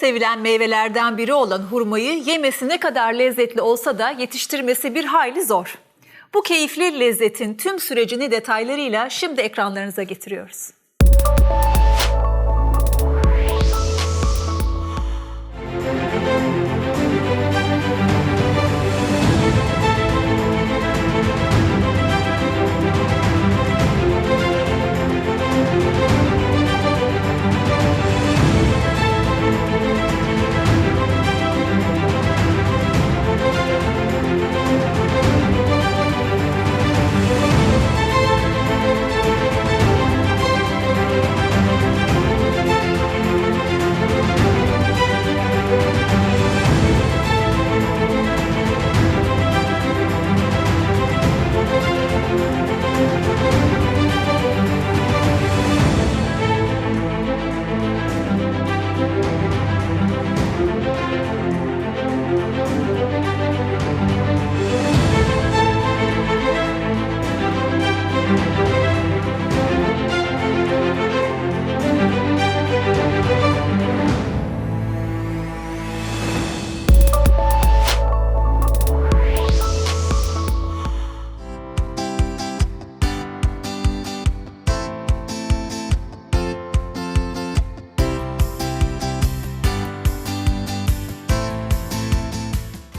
sevilen meyvelerden biri olan hurmayı yemesi ne kadar lezzetli olsa da yetiştirmesi bir hayli zor. Bu keyifli lezzetin tüm sürecini detaylarıyla şimdi ekranlarınıza getiriyoruz.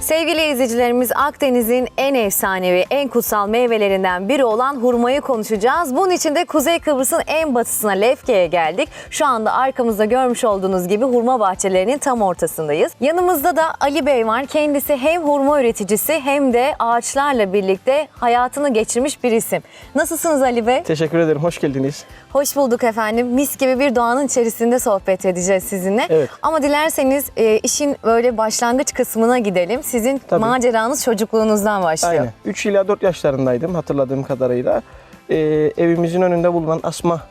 Sevgili izleyicilerimiz Akdeniz'in en efsanevi, en kutsal meyvelerinden biri olan hurmayı konuşacağız. Bunun için de Kuzey Kıbrıs'ın en batısına Lefke'ye geldik. Şu anda arkamızda görmüş olduğunuz gibi hurma bahçelerinin tam ortasındayız. Yanımızda da Ali Bey var. Kendisi hem hurma üreticisi hem de ağaçlarla birlikte hayatını geçirmiş bir isim. Nasılsınız Ali Bey? Teşekkür ederim. Hoş geldiniz. Hoş bulduk efendim. Mis gibi bir doğanın içerisinde sohbet edeceğiz sizinle. Evet. Ama dilerseniz e, işin böyle başlangıç kısmına gidelim. Sizin Tabii. maceranız çocukluğunuzdan başlıyor. Aynen. 3 ila 4 yaşlarındaydım hatırladığım kadarıyla. Ee, evimizin önünde bulunan asma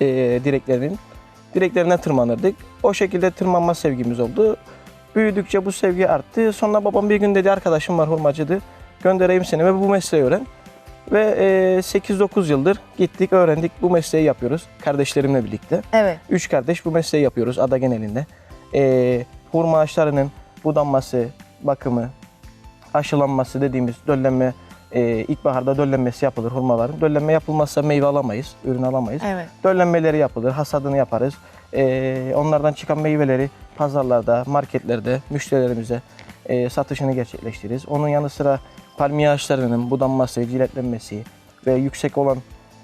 e, direklerinin direklerine tırmanırdık. O şekilde tırmanma sevgimiz oldu. Büyüdükçe bu sevgi arttı. Sonra babam bir gün dedi arkadaşım var hurmacıdı. Göndereyim seni ve bu mesleği öğren. Ve e, 8-9 yıldır gittik öğrendik bu mesleği yapıyoruz kardeşlerimle birlikte. Evet. Üç kardeş bu mesleği yapıyoruz ada genelinde. Ee, hurma ağaçlarının budanması, bakımı, aşılanması dediğimiz döllenme, e, ilkbaharda döllenmesi yapılır hurmaların. Döllenme yapılmazsa meyve alamayız, ürün alamayız. Evet. Döllenmeleri yapılır, hasadını yaparız. Ee, onlardan çıkan meyveleri pazarlarda, marketlerde müşterilerimize e, satışını gerçekleştiririz. Onun yanı sıra palmiye ağaçlarının budanması, ciletlenmesi ve yüksek olan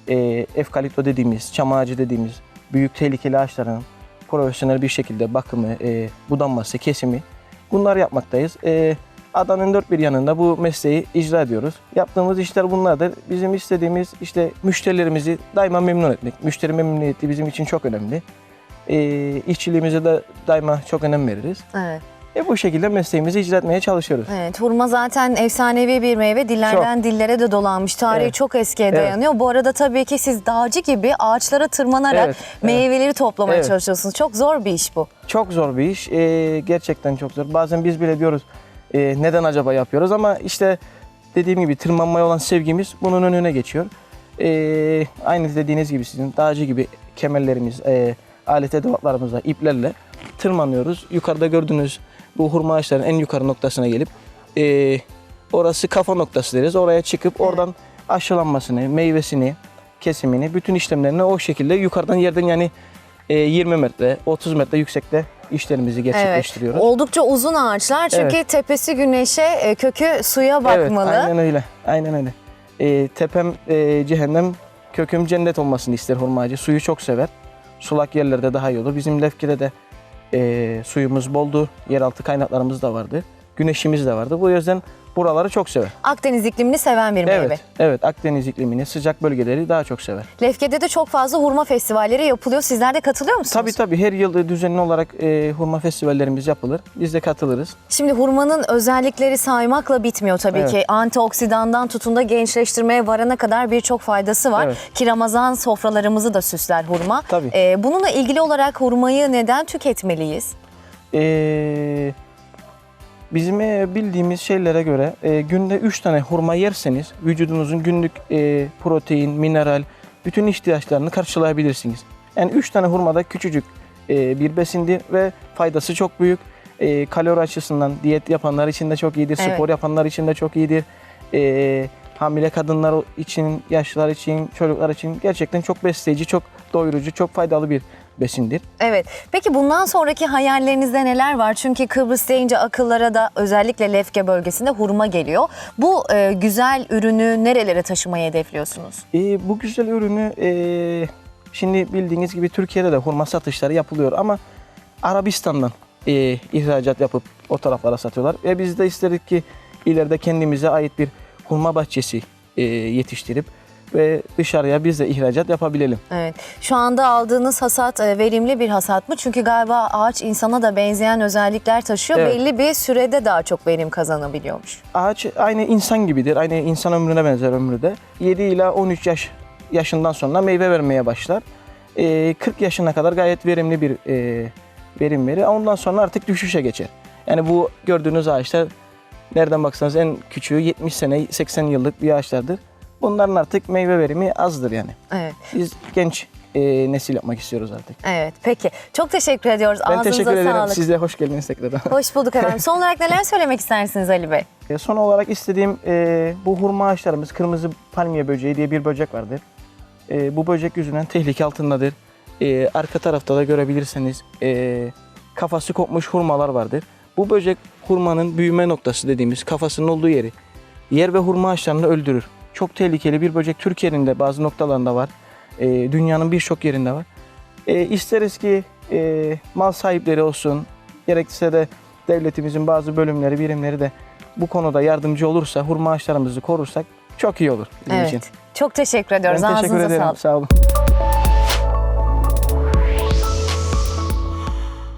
e, efkalipto dediğimiz, çam ağacı dediğimiz büyük tehlikeli ağaçların profesyonel bir şekilde bakımı, e, budanması, kesimi bunlar yapmaktayız. E, adanın dört bir yanında bu mesleği icra ediyoruz. Yaptığımız işler bunlardır. Bizim istediğimiz işte müşterilerimizi daima memnun etmek. Müşteri memnuniyeti bizim için çok önemli. E, işçiliğimize de daima çok önem veririz. Evet. E, bu şekilde mesleğimizi icra etmeye çalışıyoruz. Evet. Hurma zaten efsanevi bir meyve. Dillerden dillere de dolanmış. Tarihi Evet. çok eskiye Evet. dayanıyor. Bu arada tabii ki siz dağcı gibi ağaçlara tırmanarak Evet, evet. meyveleri toplamaya Evet. çalışıyorsunuz. Çok zor bir iş bu. Çok zor bir iş. E, gerçekten çok zor. Bazen biz bile diyoruz e, neden acaba yapıyoruz ama işte dediğim gibi tırmanmaya olan sevgimiz bunun önüne geçiyor. E, aynı dediğiniz gibi sizin dağcı gibi kemerlerimiz, e, alet edevatlarımızla, iplerle tırmanıyoruz. Yukarıda gördüğünüz bu hurma ağaçlarının en yukarı noktasına gelip e, orası kafa noktası deriz. Oraya çıkıp oradan aşılanmasını, meyvesini, kesimini, bütün işlemlerini o şekilde yukarıdan yerden yani e, 20 metre, 30 metre yüksekte işlerimizi gerçekleştiriyoruz. Oldukça uzun ağaçlar çünkü Evet. tepesi güneşe, e, kökü suya bakmalı. Evet, aynen öyle. Aynen öyle. E, tepem e, cehennem, köküm cennet olmasını ister hurma ağacı. Suyu çok sever. Sulak yerlerde daha iyi olur. Bizim Lefki'de de e, suyumuz boldu. Yeraltı kaynaklarımız da vardı. Güneşimiz de vardı. Bu yüzden buraları çok sever. Akdeniz iklimini seven bir meyve. Evet, evet. Akdeniz iklimini, sıcak bölgeleri daha çok sever. Lefke'de de çok fazla hurma festivalleri yapılıyor. Sizler de katılıyor musunuz? Tabii tabii her yıl düzenli olarak e, hurma festivallerimiz yapılır. Biz de katılırız. Şimdi hurmanın özellikleri saymakla bitmiyor tabii Evet. ki. Antioksidandan tutun da gençleştirmeye varana kadar birçok faydası var. Evet. Ki Ramazan sofralarımızı da süsler hurma. Tabii. Ee, bununla ilgili olarak hurmayı neden tüketmeliyiz? Ee, bizim e, bildiğimiz şeylere göre e, günde 3 tane hurma yerseniz vücudunuzun günlük e, protein, mineral, bütün ihtiyaçlarını karşılayabilirsiniz. Yani 3 tane hurmada küçücük bir besindir ve faydası çok büyük. Kalori açısından diyet yapanlar için de çok iyidir, Evet. spor yapanlar için de çok iyidir. Hamile kadınlar için, yaşlılar için, çocuklar için gerçekten çok besleyici, çok doyurucu, çok faydalı bir besindir. Evet. Peki bundan sonraki hayallerinizde neler var? Çünkü Kıbrıs deyince akıllara da özellikle Lefke bölgesinde hurma geliyor. Bu e, güzel ürünü nerelere taşımayı hedefliyorsunuz? E, bu güzel ürünü e, şimdi bildiğiniz gibi Türkiye'de de hurma satışları yapılıyor ama Arabistan'dan e, ihracat yapıp o taraflara satıyorlar. Ve biz de istedik ki ileride kendimize ait bir hurma bahçesi e, yetiştirip ve dışarıya biz de ihracat yapabilelim. Evet. Şu anda aldığınız hasat e, verimli bir hasat mı? Çünkü galiba ağaç insana da benzeyen özellikler taşıyor. Evet. Belli bir sürede daha çok verim kazanabiliyormuş. Ağaç aynı insan gibidir. Aynı insan ömrüne benzer ömrü de. 7 ila 13 yaş yaşından sonra meyve vermeye başlar. Ee, 40 yaşına kadar gayet verimli bir e, verim verir. Ondan sonra artık düşüşe geçer. Yani bu gördüğünüz ağaçlar nereden baksanız en küçüğü 70 sene 80 yıllık bir ağaçlardır. Bunların artık meyve verimi azdır yani. Evet. Biz genç e, nesil yapmak istiyoruz artık. Evet. Peki. Çok teşekkür ediyoruz. Ben Ağzınıza teşekkür ederim. sağlık. Siz de hoş geldiniz tekrardan. Hoş bulduk efendim. Son olarak neler söylemek istersiniz Ali Bey? E, son olarak istediğim e, bu hurma ağaçlarımız kırmızı palmiye böceği diye bir böcek vardır. E, bu böcek yüzünden tehlike altındadır. E, arka tarafta da görebilirseniz e, kafası kopmuş hurmalar vardır. Bu böcek hurmanın büyüme noktası dediğimiz kafasının olduğu yeri yer ve hurma ağaçlarını öldürür. Çok tehlikeli bir böcek Türkiye'nin de bazı noktalarında var. E, dünyanın birçok yerinde var. E, isteriz ki e, mal sahipleri olsun, gerekirse de devletimizin bazı bölümleri, birimleri de bu konuda yardımcı olursa, hurma ağaçlarımızı korursak çok iyi olur bizim Evet. için. Çok teşekkür ediyoruz. Ben teşekkür Ağzınıza ederim. sağlık. Sağ olun.